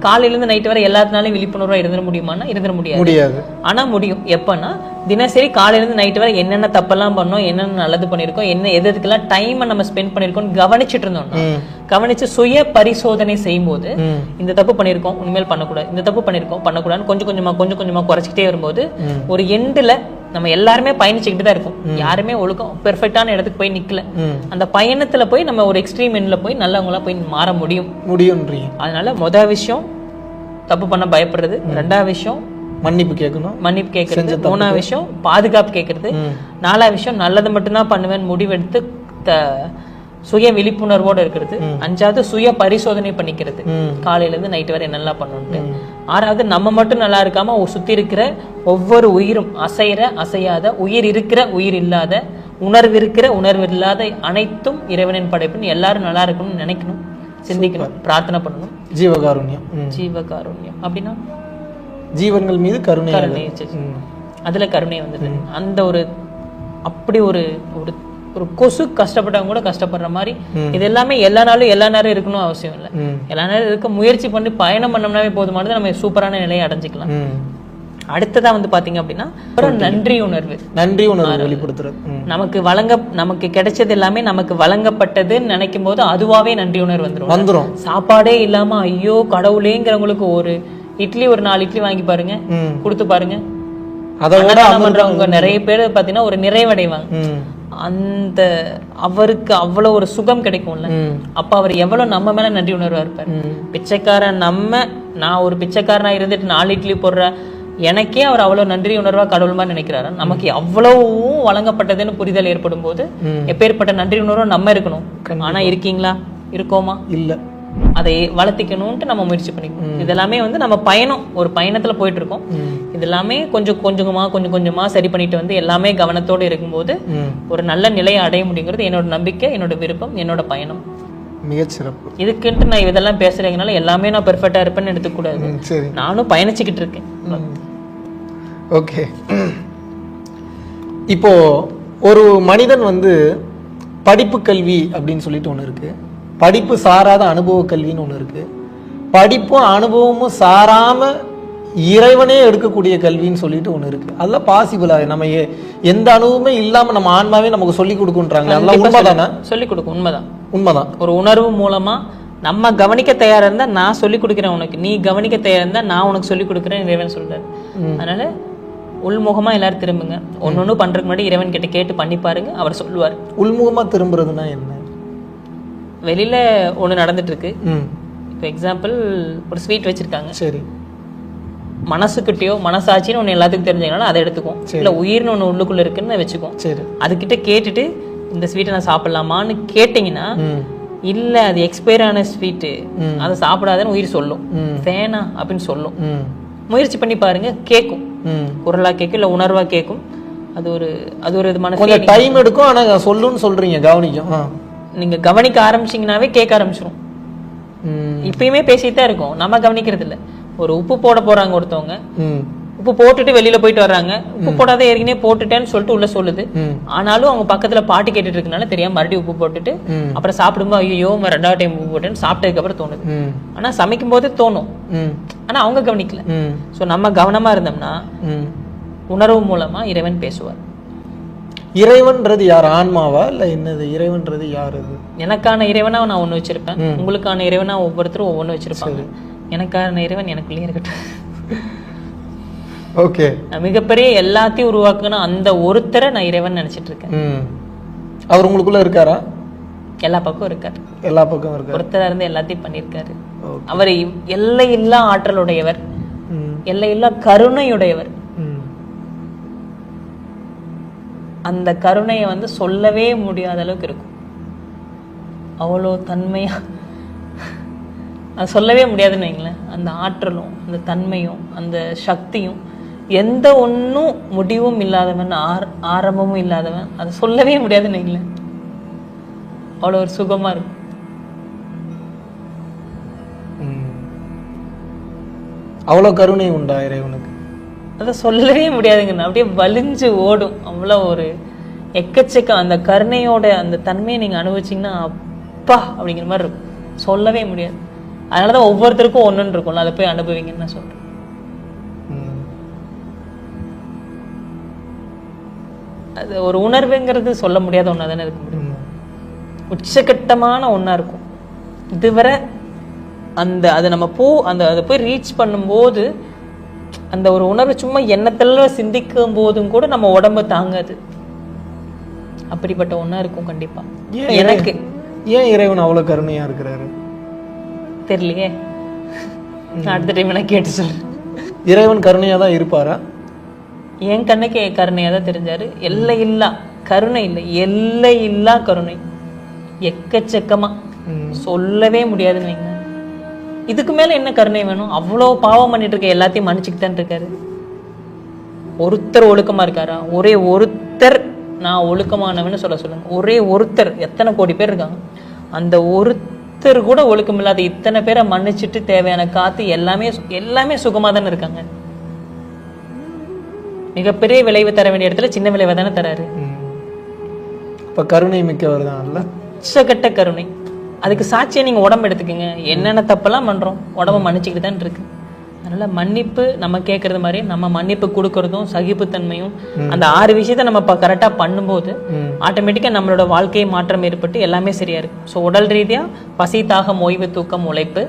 காலையில இருந்து நைட் வரை எல்லாத்தினாலையும் விழிப்புணர்வா இருந்துட முடியுமான்னா இருந்துட முடியாது. முடியாது. ஆனா முடியும். எப்பன்னா தினசரி காலையில இருந்து நைட் வரை என்னென்ன தப்பெல்லாம் பண்ணோம் என்னென்ன நல்லது பண்ணிருக்கோம் என்ன எது எதுக்கெல்லாம் டைமை நம்ம ஸ்பெண்ட் பண்ணிருக்கோம் கவனிச்சிட்டு இருந்தோம்னா கவனிச்சு சுய பரிசோதனை செய்யும்போது ம். இந்த தப்பு பண்ணிருக்கோம் இனிமேல் பண்ணக்கூடாது இந்த தப்பு பண்ணிருக்கோம் பண்ணக்கூடாதுன்னு கொஞ்சம் கொஞ்சமா கொஞ்சம் கொஞ்சமா குறைச்சிக்கிட்டே வரும்போது ஒரு எண்டுல நம்ம எல்லாருமே பயணிச்சுக்கிட்டு தான் இருக்கோம். யாருமே ஒழுக்கம் பெர்ஃபெக்டான இடத்துக்கு போய் நிக்கல. அந்த பயணத்துல போய் நம்ம ஒரு எக்ஸ்ட்ரீம் எண்ட்ல போய் நல்லவங்களா போய் மாற முடியும். முடியும்ன்றீங்க அதனால மொதல் விஷயம் தப்பு பண்ண பயப்படுறது. ரெண்டாவது விஷயம் மன்னிப்பு கேட்கணும். மன்னிப்பு கேட்கறது. மூணாவது விஷயம் பாதுகாப்பு கேட்கறது. நாலாவது விஷயம் நல்லது மட்டும்தான் பண்ணுவேன் முடிவெடுத்து சுய விழிப்புணர்வோட இருக்கிறது. அஞ்சாவது சுய பரிசோதனை பண்ணிக்கிறது. ம். காலையில இருந்து நைட் வரை என்னெல்லாம் பண்ணணும்ட்டு ஆறாவது நம்ம மட்டும் நல்லா இருக்காம ஒ- சுத்தி இருக்கிற ஒவ்வொரு உயிரும் அசைற அசையாத உயிர் இருக்கிற உயிர் இல்லாத உணர்வு இருக்கிற உணர்வு இல்லாத அனைத்தும் இறைவனின் படைப்புன்னு எல்லாரும் நல்லா இருக்கணும்னு நினைக்கணும் சிந்திக்கணும் பிரார்த்தனை பண்ணணும். ஜீவகாருண்யம். ஜீவகாருண்யம். அப்படின்னா? ஜீவன்கள் மீது கருணை அதுல கருணை வந்தது அந்த ஒரு அப்படி ஒரு ஒரு ஒரு கொசு கஷ்டப்பட்டவங்க கூட கஷ்டப்படுற மாதிரி இது எல்லாமே எல்லா நாளும் எல்லா நேரம் இருக்கணும் அவசியம் இல்லை. எல்லா நேரம் இருக்க முயற்சி பண்ணி பயணம் பண்ணோம்னாவே போதுமானது நம்ம சூப்பரான நிலையை அடைஞ்சிக்கலாம். அடுத்ததா வந்து பாத்தீங்க அப்படின்னா ஒரு நன்றி உணர்வு. நன்றி உணர்வு வெளிப்படுத்துறது. நமக்கு வழங்க நமக்கு கிடைச்சது எல்லாமே நமக்கு வழங்கப்பட்டதுன்னு நினைக்கும் போது அதுவாவே நன்றி உணர்வு வந்துரும். வந்துரும். சாப்பாடே இல்லாம ஐயோ கடவுளேங்கிறவங்களுக்கு ஒரு இட்லி ஒரு நாலு இட்லி வாங்கி பாருங்க. கொடுத்து பாருங்க. அதை விட அன்னதானம் பண்றவங்க நிறைய பேர் பாத்தீங்கன்னா ஒரு நிறைவடைவாங்க. அந்த அவருக்கு அவ்வளவு ஒரு சுகம் கிடைக்கும்ல? அப்ப அவர் எவ்வளவு நம்ம மேல நன்றி உணர்வா இருப்பாரு பிச்சைக்காரன் நம்ம நான் ஒரு பிச்சைக்காரனா இருந்துட்டு நாலு இட்லி போடுற எனக்கே அவர் அவ்வளவு நன்றி உணர்வா கடவுள் மாதிரி நினைக்கிறாரு. நமக்கு அவ்வளவும் வழங்கப்பட்டதுன்னு புரிதல் ஏற்படும் போது. எப்பேற்பட்ட நன்றி உணர்வும் நம்ம இருக்கணும். ஆனா இருக்கீங்களா? இருக்கோமா? இல்ல. அதை வளர்த்திக்கணும்ட்டு நம்ம முயற்சி பண்ணிக்கணும். இதெல்லாமே வந்து நம்ம பயணம் ஒரு பயணத்துல போயிட்டு இருக்கோம் இது எல்லாமே கொஞ்சம் கொஞ்சமா கொஞ்சம் கொஞ்சமா சரி பண்ணிட்டு வந்து எல்லாமே கவனத்தோடு இருக்கும்போது ஒரு நல்ல நிலையை அடைய முடியுங்கிறது என்னோட நம்பிக்கை என்னோட விருப்பம் என்னோட பயணம். மிகச்சிறப்பு இதுக்குன்ட்டு நான் இதெல்லாம் பேசுறதுனால எல்லாமே நான் பெர்ஃபெக்டா இருப்பேன்னு எடுத்துக்கூடாது சரி. நானும் பயணிச்சுக்கிட்டு இருக்கேன். ஓகே. இப்போ ஒரு மனிதன் வந்து படிப்பு கல்வி அப்படின்னு சொல்லிட்டு ஒன்று இருக்கு. படிப்பு சாராத அனுபவ கல்வின்னு ஒன்று இருக்கு. படிப்பும் அனுபவமும் சாராம இறைவனே எடுக்கக்கூடிய கல்வின்னு சொல்லிட்டு ஒன்று இருக்கு. அதெல்லாம் பாசிபிளா நம்ம எந்த அனுபவமே இல்லாம நம்ம ஆன்மாவே நமக்கு சொல்லி கொடுக்குன்றாங்க. அதெல்லாம் உண்மைதானே? சொல்லி கொடுக்கும். உண்மைதான். உண்மைதான். ஒரு உணர்வு மூலமா நம்ம கவனிக்க தயாரா இருந்தா நான் சொல்லி கொடுக்குறேன் உனக்கு. நீ கவனிக்க தயாரா இருந்தா நான் உனக்கு சொல்லி கொடுக்குறேன் இறைவன் சொல்றாரு. அதனால உள்முகமா எல்லாரும் திரும்புங்க. ஒன்னொன்னு பண்றதுக்கு முன்னாடி இறைவன் கிட்ட கேட்டு பண்ணி பாருங்க. அவர் சொல்லுவார். உள்முகமா திரும்புறதுன்னா என்ன? வெளியில ஒண்ணு நடந்துட்டு இருக்கு இப்போ எக்ஸாம்பிள் ஒரு ஸ்வீட் வச்சிருக்காங்க. சரி. மனசுக்கிட்டயோ மனசாட்சின்னு ஒண்ணு எல்லாத்துக்கும் தெரிஞ்சதுனால அதை எடுத்துக்கும் இல்ல உயிர்னு ஒண்ணு உள்ளுக்குள்ள இருக்குன்னு வச்சுக்கும் சரி. அதுகிட்ட கேட்டுட்டு இந்த ஸ்வீட்டை நான் சாப்பிடலாமான்னு கேட்டிங்கன்னா இல்ல அது எக்ஸ்பயர் ஆன ஸ்வீட்டு அதை சாப்பிடாதன்னு உயிர் சொல்லும். வேணா அப்படின்னு சொல்லும். முயற்சி பண்ணி பாருங்க கேட்கும் குரலா கேட்கும் இல்ல உணர்வா கேட்கும் அது ஒரு அது ஒரு விதமான கொஞ்சம். டைம் எடுக்கும் ஆனா சொல்லுன்னு சொல்றீங்க கவனிக்கும். ஆ. நீங்க கவனிக்க ஆரம்பிச்சீங்கன்னாவே கேட்க ஆரம்பிச்சிரும். ம். இப்பயுமே பேசிட்டு தான் இருக்கோம். நம்ம கவனிக்கிறது இல்ல. ஒரு உப்பு போட போறாங்க ஒருத்தவங்க. உப்பு போட்டுட்டு வெளியில போயிட்டு வர்றாங்க. உப்பு போடாத ஏற்கனவே போட்டுட்டேன்னு சொல்லிட்டு உள்ள சொல்லுது. ஆனாலும் அவங்க பக்கத்துல பாட்டு கேட்டுட்டு இருக்கனால தெரியாம மறுபடியும் உப்பு போட்டுட்டு. அப்புறம் சாப்பிடும்போது ஐயோ ரெண்டாவது டைம் உப்பு போட்டேன்னு சாப்பிட்டதுக்கு அப்புறம் தோணுது. ஆனா சமைக்கும் போதே தோணும் ஆனா அவங்க கவனிக்கல. சோ நம்ம கவனமா இருந்தோம்னா உணர்வு மூலமா இறைவன் பேசுவார். இறைவன்றது யார்? ஆன்மாவா இல்ல என்னது? இறைவன்றது யார் அது? எனக்கான இறைவனா நான் ஒண்ணு வச்சிருப்பேன். உங்களுக்கான இறைவனா ஒவ்வொருத்தரும் ஒவ்வொன்று வச்சிருப்பாங்க. எனக்கான இறைவன் எனக்குள்ளேயே இருக்கட்டும். ஓகே. மிகப்பெரிய எல்லாத்தையும் உருவாக்குன அந்த ஒருத்தரை நான் இறைவன் நினைச்சிட்டு இருக்கேன். அவர் உங்களுக்குள்ள இருக்காரா? எல்லா பக்கம் இருக்காரு. எல்லா பக்கம் இருக்காரு. ஒருத்தரா இருந்து எல்லாத்தையும் பண்ணியிருக்காரு. Okay. அவர் எல்லையில்லா ஆற்றலுடையவர். எல்லையில்லா கருணையுடையவர். அந்த கருணையை வந்து சொல்லவே முடியாத அளவுக்கு இருக்கும். அவ்வளோ தன்மையாக அது சொல்லவே முடியாதுன்னு வைங்களேன். அந்த ஆற்றலும் அந்த தன்மையும் அந்த சக்தியும் எந்த ஒன்றும் முடிவும் இல்லாதவன் ஆர் ஆரம்பமும் இல்லாதவன் அதை சொல்லவே முடியாதுன்னு வைங்களேன். அவ்வளோ ஒரு சுகமாக இருக்கும். அவ்வளோ கருணை உண்டா இறைவனுக்கு? அதை சொல்லவே முடியாதுங்க. அப்படியே வலிஞ்சு ஓடும். அவ்வளோ ஒரு எக்கச்சக்கம் அந்த கருணையோட அந்த தன்மையை நீங்க அனுபவிச்சீங்கன்னா அப்பா அப்படிங்கிற மாதிரி இருக்கும். சொல்லவே முடியாது. அதனாலதான் ஒவ்வொருத்தருக்கும் ஒண்ணுன்னு இருக்கும்ல அதை போய் அனுபவிங்கன்னு நான் சொல்றேன். அது ஒரு உணர்வுங்கிறது சொல்ல முடியாத ஒன்றா தானே இருக்க முடியும். உச்சகட்டமான ஒண்ணா இருக்கும். இதுவரை அந்த அதை நம்ம போ அந்த அதை போய் ரீச் பண்ணும்போது அந்த ஒரு உணர்வு சும்மா எண்ணத்துல சிந்திக்கும் போதும் கூட நம்ம உடம்பு தாங்காது. அப்படிப்பட்ட ஒண்ணா இருக்கும் கண்டிப்பா. எனக்கு ஏன் இறைவன் அவ்வளோ கருணையா இருக்கிறாரு? தெரியலையே. நான் அடுத்த டைம் நான் கேட்டு சொல்றேன். இறைவன் கருணையா தான் இருப்பாரா? என் கண்ணுக்கு கருணையா தான் தெரிஞ்சாரு. எல்லை இல்லா கருணை இல்லை. எல்லை இல்லா கருணை. எக்கச்சக்கமா. ம். சொல்லவே முடியாதுன்னு வைங்க இதுக்கு மேல என்ன கருணை வேணும்? அவ்வளோ பாவம் பண்ணிட்டு இருக்க எல்லாத்தையும் மன்னிச்சுக்கிட்டு தான் இருக்காரு. ஒருத்தர் ஒழுக்கமா இருக்காரா? ஒரே ஒருத்தர் நான் ஒழுக்கமானவன்னு சொல்ல சொல்லுங்க. ஒரே ஒருத்தர் எத்தனை கோடி பேர் இருக்காங்க? அந்த ஒருத்தர் கூட ஒழுக்கம் இல்லாத இத்தனை பேரை மன்னிச்சிட்டு தேவையான காத்து எல்லாமே எல்லாமே சுகமா தானே இருக்காங்க. மிகப்பெரிய விளைவு தர வேண்டிய இடத்துல சின்ன விளைவை தானே தராரு. இப்ப கருணை மிக்கவர் தான் உச்சகட்ட கருணை. அதுக்கு சாட்சியை நீங்க உடம்பு எடுத்துக்கோங்க என்னென்ன தப்பெல்லாம் பண்றோம் உடம்ப மன்னிச்சுக்கிட்டு தான் இருக்கு அதனால மன்னிப்பு நம்ம கேட்கறது மாதிரி நம்ம மன்னிப்பு கொடுக்கறதும் சகிப்புத்தன்மையும் அந்த ஆறு விஷயத்த நம்ம இப்போ கரெக்டாக பண்ணும்போது. ஆட்டோமேட்டிக்காக நம்மளோட வாழ்க்கை மாற்றம் ஏற்பட்டு எல்லாமே சரியா இருக்கு ஸோ உடல் ரீதியா பசி தாகம் ஓய்வு தூக்கம் உழைப்பு.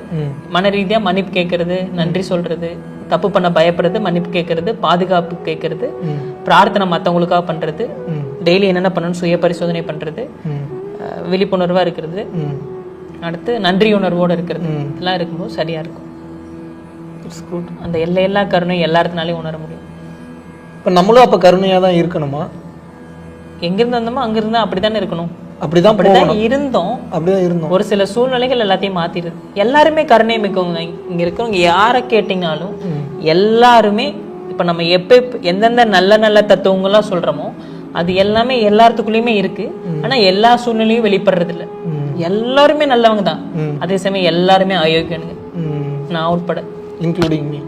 மன ரீதியா மன்னிப்பு கேட்கறது நன்றி சொல்றது தப்பு பண்ண பயப்படுறது மன்னிப்பு கேட்கறது பாதுகாப்பு கேட்கறது. பிரார்த்தனை மற்றவங்களுக்காக பண்றது ம். டெய்லி என்னென்ன பண்ணணும் சுய பரிசோதனை பண்றது ம். அஹ் விழிப்புணர்வா இருக்கிறது. அடுத்து நன்றி உணர்வோட இருக்கிறது. இதெல்லாம் இருக்கும்போது சரியா இருக்கும். அந்த எல்லையெல்லா கருணை எல்லாத்தினாலையும் உணர முடியும். இப்ப நம்மளும் அப்ப கருணையா தான் இருக்கணுமா? எங்கிருந்து வந்தோமோ அங்கிருந்து அப்படித்தானே இருக்கணும். அப்படிதான் அப்படிதான் இருந்தோம். அப்படிதான் இருந்தோம். ஒரு சில சூழ்நிலைகள் எல்லாத்தையும் மாத்திடுது எல்லாருமே கருணை மிக்கவங்க இங்க இருக்கிறவங்க யாரை கேட்டீங்கனாலும் எல்லாருமே இப்ப நம்ம எப்ப எந்தெந்த நல்ல நல்ல தத்துவங்கள்லாம் சொல்றோமோ அது எல்லாமே எல்லாத்துக்குள்ளயுமே இருக்கு. ஆனா எல்லா சூழ்நிலையும் வெளிப்படுறது இல்ல. எல்லாருமே நல்லவங்க தான். அதே சமயம் எல்லாருமே அயோக்கியனுங்க. நான் உட்பட. இன்க்ளூடிங் மீ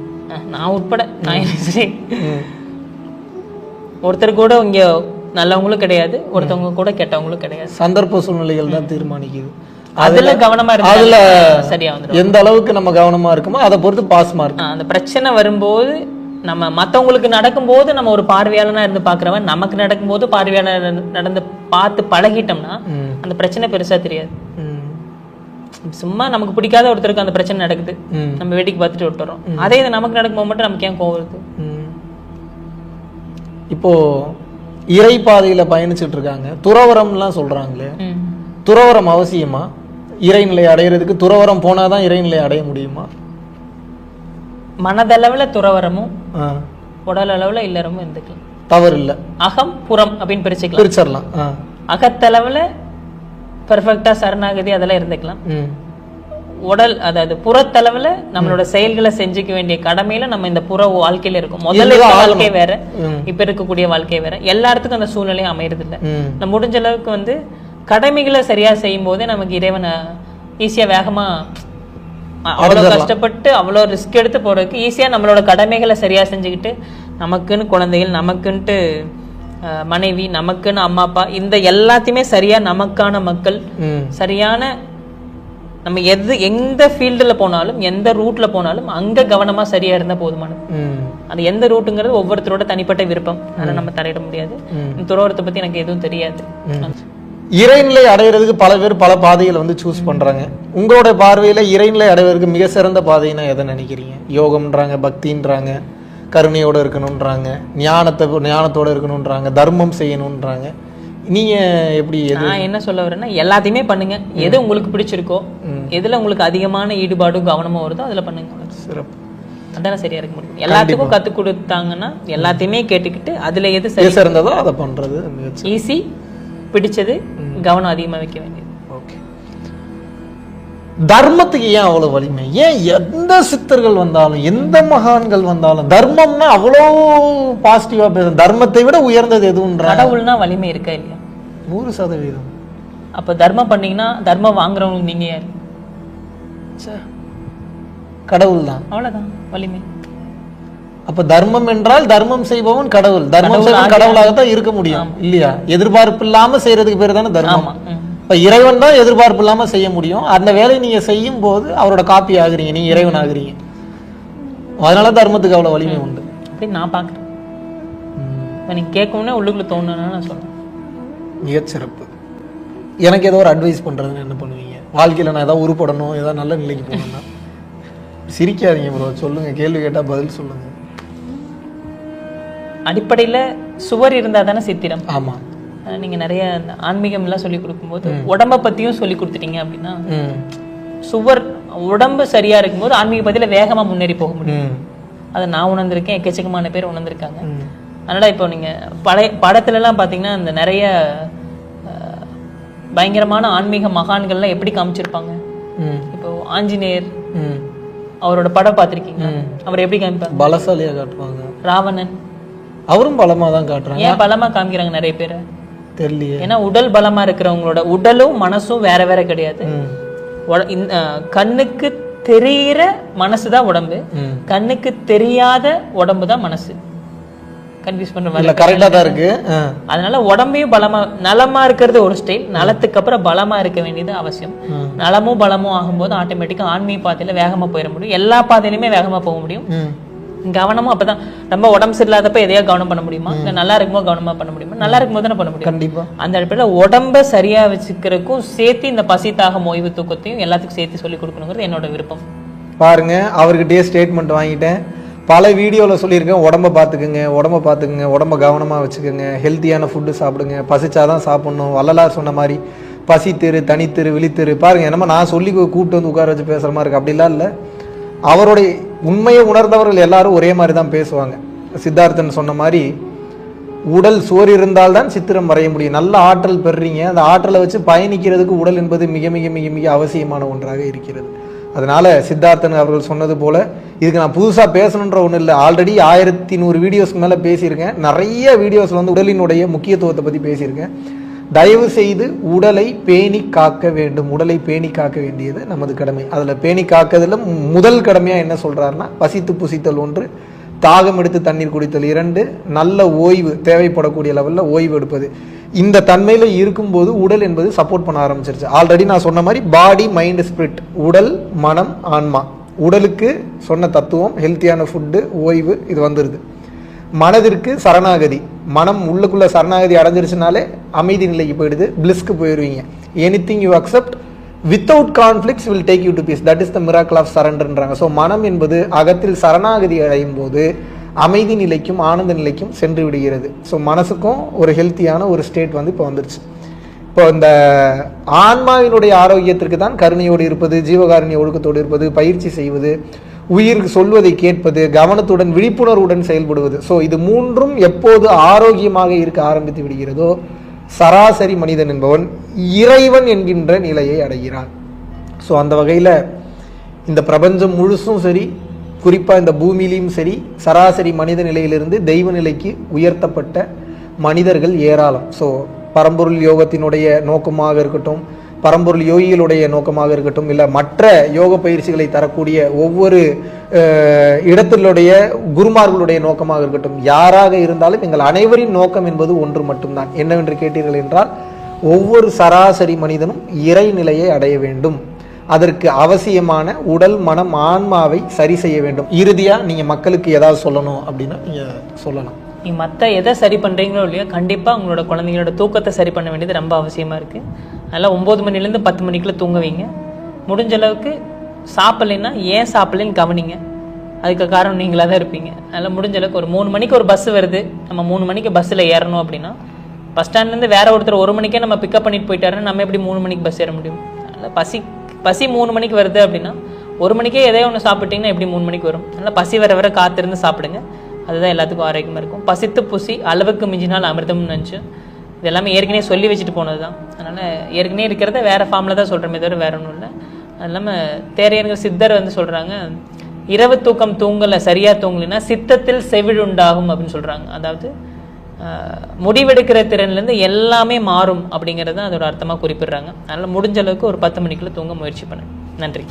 நான் உட்பட. நான் சரி ஒருத்தர் கூட இங்க நல்லவங்களும் கிடையாது ஒருத்தவங்க கூட கெட்டவங்களும் கிடையாது. சந்தர்ப்ப சூழ்நிலைகள் தான் தீர்மானிக்குது. அதுல கவனமா அதுல இருந்தா சரியா வந்துடும் எந்த அளவுக்கு நம்ம கவனமா இருக்கோமோ அதை பொறுத்து பாஸ் மார்க் அந்த பிரச்சனை வரும்போது நம்ம மத்தவங்களுக்கு நடக்கும்போது நம்ம ஒரு பார்வையாளனா இருந்து பாக்குறவன் நமக்கு நடக்கும்போது பார்வையாளர் நடந்து பார்த்து பழகிட்டோம்னா. அந்த பிரச்சனை பெருசா தெரியாது. சும்மா நமக்கு பிடிக்காத ஒருத்தருக்கு அந்த பிரச்சனை நடக்குது. நம்ம வேடிக்கை பார்த்துட்டு விட்டுறோம். அதே இது நமக்கு நடக்கும்போது மட்டும் நமக்கு ஏன் கோவம் வருது? இப்போ இறை பாதையில பயணிச்சுட்டு இருக்காங்க. துறவரம்லாம் சொல்றாங்களே. துறவரம் அவசியமா? இறைநிலை அடையிறதுக்கு துறவரம் போனாதான் இறைநிலை அடைய முடியுமா? மனதளவுல துறவரமும் உடல் அளவுல இல்லறமும் இருந்துக்கலாம். தவறு இல்ல அகம் புறம் அப்படின்னு பிரிச்சுக்கலாம். பிரிச்சிடலாம் அகத்தளவுல பெர்ஃபெக்டா சரணாகதி அதெல்லாம் இருந்துக்கலாம். உடல் அதாவது புறத்தளவுல நம்மளோட செயல்களை செஞ்சுக்க வேண்டிய கடமையில நம்ம இந்த புற வாழ்க்கையில இருக்கோம். முதல்ல. வாழ்க்கை வேற. இப்ப இருக்கக்கூடிய வாழ்க்கை வேற. எல்லா இடத்துக்கும் அந்த சூழ்நிலையும் அமையறது இல்ல நம்ம முடிஞ்ச அளவுக்கு வந்து கடமைகளை சரியா செய்யும் போதே நமக்கு இறைவனை ஈஸியா வேகமா அ- அவ்வளவு கஷ்டப்பட்டு அவ்வளவு ரிஸ்க் எடுத்து போறதுக்கு ஈஸியா நம்மளோட கடமைகளை சரியா செஞ்சுக்கிட்டு நமக்குன்னு குழந்தைகள் நமக்குன்ட்டு மனைவி நமக்குன்னு அம்மா அப்பா இந்த எல்லாத்தையுமே சரியா நமக்கான மக்கள் சரியான நம்ம எது எந்த ஃபீல்டில் போனாலும் எந்த ரூட்ல போனாலும் அங்க கவனமா சரியா இருந்தா போதுமானது அது எந்த ரூட்டுங்கிறது ஒவ்வொருத்தரோட தனிப்பட்ட விருப்பம். அதை நம்ம தலையிட முடியாது. இந்த துறவரத்தை பத்தி எனக்கு எதுவும் தெரியாது. இறைநிலை அடையிறதுக்கு பல பேர் பல பாதைகளை வந்து சூஸ் பண்றாங்க. உங்களோட பார்வையில இறைநிலை அடைவதற்கு மிக சிறந்த பாதைன்னா எதை நினைக்கிறீங்க? யோகம்ன்றாங்க பக்தின்றாங்க கருணையோட இருக்கணும்ன்றாங்க ஞானத்தை ஞானத்தோட இருக்கணும்ன்றாங்க தர்மம் செய்யணும்ன்றாங்க. நீங்க எப்படி நான் என்ன சொல்ல வரேன்னா எல்லாத்தையுமே பண்ணுங்க. எது உங்களுக்கு பிடிச்சிருக்கோ எதுல உங்களுக்கு அதிகமான ஈடுபாடும் கவனமும் வருதோ அதுல பண்ணுங்க. சிறப்பு. அதான சரியா இருக்க முடியும். எல்லாத்துக்கும் கத்து கொடுத்தாங்கன்னா எல்லாத்தையுமே கேட்டுக்கிட்டு அதுல எது சரி சிறந்ததோ அதை பண்றது ஈஸி பிடிச்சது கவனம் அதிகமா வைக்க வேண்டியது. ஓகே. தர்மத்துக்கு ஏன் அவ்வளவு வலிமை? ஏன் எந்த சித்தர்கள் வந்தாலும் எந்த மகான்கள் வந்தாலும் தர்மம்னா அவ்வளோ பாசிட்டிவா பேசும். தர்மத்தை விட உயர்ந்தது எதுவும்ன்றா கடவுள்னா வலிமை இருக்கா இல்லையா? நூறு சதவீதம். அப்ப தர்மம் பண்ணீங்கன்னா தர்மம் வாங்குறவங்களுக்கு நீங்க யாரு? கடவுள் தான் அவ்வளவுதான் வலிமை. அப்ப தர்மம் என்றால் தர்மம் செய்பவன் கடவுள். தர்மம் செய்பவன் கடவுளாகத்தான் இருக்க முடியும். இல்லையா? எதிர்பார்ப்பு இல்லாம செய்யறதுக்கு பேர் தானே தர்மம். இப்ப இறைவன் தான் எதிர்பார்ப்பு இல்லாம செய்ய முடியும். அந்த வேலையை நீங்க செய்யும் போது அவரோட காப்பி ஆகுறீங்க. நீங்க இறைவன் ஆகுறீங்க. அதனால தர்மத்துக்கு அவ்வளவு வலிமை உண்டு. அப்படின்னு நான் பாக்குறேன் நீங்க கேட்கணும்னே உள்ளுக்குள்ள தோணுனா நான் சொல்றேன். மிகச் சிறப்பு. எனக்கு ஏதோ ஒரு அட்வைஸ் பண்றதுன்னு என்ன பண்ணுவீங்க? வாழ்க்கையில நான் ஏதாவது உருப்படணும் ஏதாவது நல்ல நிலைக்கு போகணும்னா? சிரிக்காதீங்க ப்ரோ சொல்லுங்க. கேள்வி கேட்டா பதில் சொல்லுங்க. அடிப்படையில சுவர் இருந்தா தானே சித்திரம்? ஆமா. அஹ் நீங்க நிறைய இந்த ஆன்மீகம் எல்லாம் சொல்லி கொடுக்கும்போது உடம்ப பத்தியும் சொல்லி கொடுத்துட்டீங்க அப்படின்னா சுவர் உடம்பு சரியா இருக்கும்போது ஆன்மீக பதில வேகமா முன்னேறி போக முடியும். அதை நான் உணர்ந்திருக்கேன் எக்கச்சக்கமான பேர் உணர்ந்திருக்காங்க. அதனால இப்போ நீங்க பழைய படத்துல எல்லாம் பாத்தீங்கன்னா இந்த நிறைய பயங்கரமான ஆன்மீக மகான்கள்லாம் எப்படி காமிச்சிருப்பாங்க? இப்போ ஆஞ்சநேயர் ம். அவரோட படம் பார்த்திருக்கீங்க அவர் எப்படி காமிப்பாங்க? பலசாலியா காட்டுவாங்க. ராவணன். அவரும் பலமா தான் காட்டுறாங்க. ஏன் பலமா காமிக்கிறாங்க நிறைய பேரை? தெரியலையே. ஏன்னா உடல் பலமா இருக்கிறவங்களோட உடலும் மனசும் வேற வேற கிடையாது. கண்ணுக்கு தெரியிற மனசு தான் உடம்பு. கண்ணுக்கு தெரியாத உடம்பு தான் மனசு. கன்ஃபியூஸ் பண்ற இல்ல மாதிரி கரெக்டா தான் இருக்கு. அதனால உடம்பையும் பலமா நலமா இருக்கிறது ஒரு ஸ்டைல் நலத்துக்கு அப்புறம் பலமா இருக்க வேண்டியது அவசியம். நலமும் பலமும் ஆகும்போது ஆட்டோமேட்டிக்கா ஆன்மீக பாதையில வேகமா போயிட முடியும். எல்லா பாதையிலுமே வேகமா போக முடியும். கவனமும் அப்பதான். நம்ம உடம்பு சரியில்லாதப்ப எதையா கவனம் பண்ண முடியுமா? இல்ல நல்லா இருக்கும்போது கவனமா பண்ண முடியுமா? நல்லா இருக்கும்போது தானே பண்ண முடியும். கண்டிப்பா. அந்த அடிப்படையில் உடம்ப சரியா வச்சுக்கிறதுக்கும் சேர்த்து இந்த பசி தாகம் ஓய்வு தூக்கத்தையும் எல்லாத்துக்கும் சேர்த்து சொல்லி கொடுக்கணுங்கிறது என்னோட விருப்பம். பாருங்க அவர்கிட்டயே ஸ்டேட்மெண்ட் வாங்கிட்டேன். பல வீடியோவில் சொல்லியிருக்கேன் உடம்ப பார்த்துக்குங்க உடம்ப பார்த்துக்குங்க உடம்ப கவனமாக வச்சுக்கோங்க ஹெல்த்தியான ஃபுட்டு சாப்பிடுங்க பசிச்சாதான் சாப்பிடணும் வள்ளலார் சொன்ன மாதிரி பசித்திரு தனித்திரு விழித்திரு. பாருங்க என்னமோ நான் சொல்லி கூப்பிட்டு வந்து உட்கார வச்சு பேசுகிற மாதிரி இருக்கு. அப்படிலாம் இல்லை. அவருடைய உண்மையை உணர்ந்தவர்கள் எல்லாரும் ஒரே மாதிரி தான் பேசுவாங்க. சித்தார்த்தன் சொன்ன மாதிரி உடல் சோறு இருந்தால்தான் சித்திரம் வரைய முடியும். நல்ல ஆற்றல் பெறுறீங்க. அந்த ஆற்றலை வச்சு பயணிக்கிறதுக்கு உடல் என்பது மிக மிக மிக மிக அவசியமான ஒன்றாக இருக்கிறது. அதனால சித்தார்த்தன் அவர்கள் சொன்னது போல இதுக்கு நான் புதுசாக பேசணுன்ற ஒன்றும் இல்லை. ஆல்ரெடி ஆயிரத்தி நூறு வீடியோஸ்க்கு மேலே பேசியிருக்கேன். நிறைய வீடியோஸில் வந்து உடலினுடைய முக்கியத்துவத்தை பற்றி பேசியிருக்கேன். தயவு செய்து உடலை பேணி காக்க வேண்டும். உடலை பேணி காக்க வேண்டியது நமது கடமை. அதில் பேணி காக்கிறதுல முதல் கடமையாக என்ன சொல்கிறாருன்னா பசித்து புசித்தல் ஒன்று தாகம் எடுத்து தண்ணீர் குடித்தல் இரண்டு நல்ல ஓய்வு தேவைப்படக்கூடிய லெவலில் ஓய்வு எடுப்பது. இந்த தன்மையில் இருக்கும்போது உடல் என்பது சப்போர்ட் பண்ண ஆரம்பிச்சிருச்சு. ஆல்ரெடி நான் சொன்ன மாதிரி பாடி மைண்ட் ஸ்பிரிட் உடல் மனம் ஆன்மா. உடலுக்கு சொன்ன தத்துவம் ஹெல்த்தியான ஃபுட்டு ஓய்வு இது வந்துடுது மனதிற்கு சரணாகதி. மனம் உள்ளுக்குள்ள சரணாகதி அடைஞ்சிருச்சுனாலே அமைதி நிலைக்கு போயிடுது பிளிஸ்க்கு போயிடுவீங்க anything you accept without conflicts will take you to peace that is the miracle of சரண்டர்ன்றாங்க so மனம் என்பது அகத்தில் சரணாகதி அடையும் போது அமைதி நிலைக்கும் ஆனந்த நிலைக்கும் சென்று விடுகிறது. ஸோ மனசுக்கும் ஒரு ஹெல்த்தியான ஒரு ஸ்டேட் வந்து இப்போ வந்துருச்சு. இப்போ இந்த ஆன்மாவினுடைய ஆரோக்கியத்திற்கு தான் கருணையோடு இருப்பது ஜீவகாருண்ய ஒழுக்கத்தோடு இருப்பது பயிற்சி செய்வது உயிருக்கு சொல்வதை கேட்பது கவனத்துடன் விழிப்புணர்வுடன் செயல்படுவது. ஸோ இது மூன்றும் எப்போது ஆரோக்கியமாக இருக்க ஆரம்பித்து விடுகிறதோ சராசரி மனிதன் என்பவன் இறைவன் என்கின்ற நிலையை அடைகிறான். ஸோ அந்த வகையில் இந்த பிரபஞ்சம் முழுசும் சரி குறிப்பாக இந்த பூமியிலையும் சரி சராசரி மனித நிலையிலிருந்து தெய்வ நிலைக்கு உயர்த்தப்பட்ட மனிதர்கள் ஏராளம். ஸோ பரம்பொருள் யோகத்தினுடைய நோக்கமாக இருக்கட்டும் பரம்பொருள் யோகிகளுடைய நோக்கமாக இருக்கட்டும் இல்லை மற்ற யோக பயிற்சிகளை தரக்கூடிய ஒவ்வொரு இடத்திலுடைய குருமார்களுடைய நோக்கமாக இருக்கட்டும் யாராக இருந்தாலும் எங்கள் அனைவரின் நோக்கம் என்பது ஒன்று மட்டும்தான். என்னவென்று கேட்டீர்கள் என்றால் ஒவ்வொரு சராசரி மனிதனும் இறைநிலையை அடைய வேண்டும். அதற்கு அவசியமான உடல் மனம் ஆன்மாவை சரி செய்ய வேண்டும். இறுதியாக நீங்கள் மக்களுக்கு ஏதாவது சொல்லணும் அப்படின்னா நீங்கள் சொல்லலாம். நீங்கள் மற்ற எதை சரி பண்ணுறீங்களோ இல்லையோ கண்டிப்பாக உங்களோட குழந்தைங்களோட தூக்கத்தை சரி பண்ண வேண்டியது ரொம்ப அவசியமாக இருக்குது அதெல்லாம் ஒம்பது மணிலேருந்து பத்து மணிக்குள்ளே தூங்க வைங்க. முடிஞ்ச அளவுக்கு சாப்பிட்லைன்னா ஏன் சாப்பிட்லன்னு கவனிங்க. அதுக்கு காரணம் நீங்களாக தான் இருப்பீங்க. அதனால் முடிஞ்ச அளவுக்கு ஒரு மூணு மணிக்கு ஒரு பஸ் வருது. நம்ம மூணு மணிக்கு பஸ்ஸில் ஏறணும் அப்படின்னா பஸ் ஸ்டாண்ட்லேருந்து வேற ஒருத்தர் ஒரு மணிக்கே நம்ம பிக்கப் பண்ணிட்டு போயிட்டாருன்னா நம்ம எப்படி மூணு மணிக்கு பஸ் ஏற முடியும்? அதனால் பசி பசி மூணு மணிக்கு வருது அப்படின்னா ஒரு மணிக்கே எதையோ ஒன்று சாப்பிட்டீங்கன்னா எப்படி மூணு மணிக்கு வரும்? அதனால் பசி வர வர காத்திருந்து சாப்பிடுங்க. அதுதான் எல்லாத்துக்கும் ஆரோக்கியமாக இருக்கும். பசித்து புசி அளவுக்கு மிஞ்சினால் அமிர்தம்னு நினச்சி இது எல்லாமே ஏற்கனவே சொல்லி வச்சுட்டு போனது தான் அதனால் ஏற்கனவே இருக்கிறத வேறு ஃபார்மில் தான் சொல்கிறோமே தவிர வேற ஒன்றும் இல்லை. அது இல்லாமல் தேரையர்கள் சித்தர் வந்து சொல்கிறாங்க இரவு தூக்கம் தூங்கலை சரியாக தூங்கலைன்னா சித்தத்தில் செவிழ் உண்டாகும் அப்படின்னு சொல்கிறாங்க அதாவது முடிவெடுக்கிற திறன்லேருந்து எல்லாமே மாறும் அப்படிங்கிறது தான் அதோட அர்த்தமாக குறிப்பிடுறாங்க. அதனால் முடிஞ்ச அளவுக்கு ஒரு பத்து மணிக்குள்ளே தூங்க முயற்சி பண்ணேன் நன்றி.